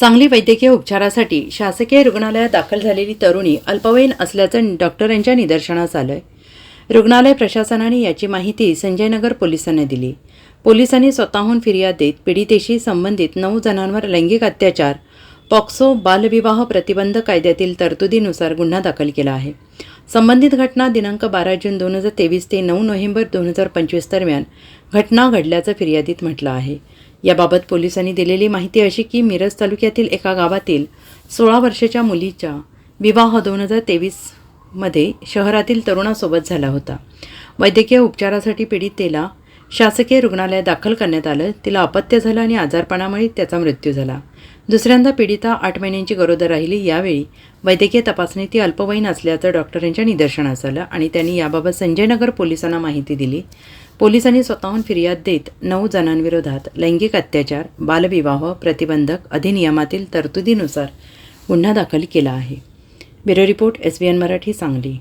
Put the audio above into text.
सांगली वैद्यकीय उपचारासाठी शासकीय रुग्णालयात दाखल झालेली तरुणी अल्पवयीन असल्याचं डॉक्टरांच्या निदर्शनास आलं रुग्णालय प्रशासनाने याची माहिती संजयनगर पोलिसांना दिली. पोलिसांनी स्वतःहून फिर्याद देत पीडितेशी संबंधित नऊ जणांवर लैंगिक अत्याचार पॉक्सो बालविवाह प्रतिबंध कायद्यातील तरतुदीनुसार गुन्हा दाखल केला आहे. संबंधित घटना दिनांक बारा जून दोन हजार तेवीस ते नऊ नोव्हेंबर दोन हजार पंचवीस दरम्यान घटना घडल्याचं फिर्यादीत म्हटलं आहे. याबाबत पोलिसांनी दिलेली माहिती अशी की मिरज तालुक्यातील एका गावातील सोळा वर्षाच्या मुलीचा विवाह दोन हजार तेवीसमध्ये शहरातील तरुणासोबत झाला होता. वैद्यकीय उपचारासाठी पीडितेला शासकीय रुग्णालयात दाखल करण्यात आलं तिला अपत्य झालं आणि आजारपणामुळे त्याचा मृत्यू झाला. दुसऱ्यांदा पीडिता आठ महिन्यांची गरोदर राहिली यावेळी वैद्यकीय तपासणी ती अल्पवयीन असल्याचं डॉक्टरांच्या निदर्शनास आलं आणि त्यांनी याबाबत संजयनगर पोलिसांना माहिती दिली. पोलिसांनी स्वतःहून फिर्याद देत नऊ जणांविरोधात लैंगिक अत्याचार बालविवाह प्रतिबंधक अधिनियमातील तरतुदीनुसार गुन्हा दाखल केला आहे. Bureau report S B N Marathi Sangli.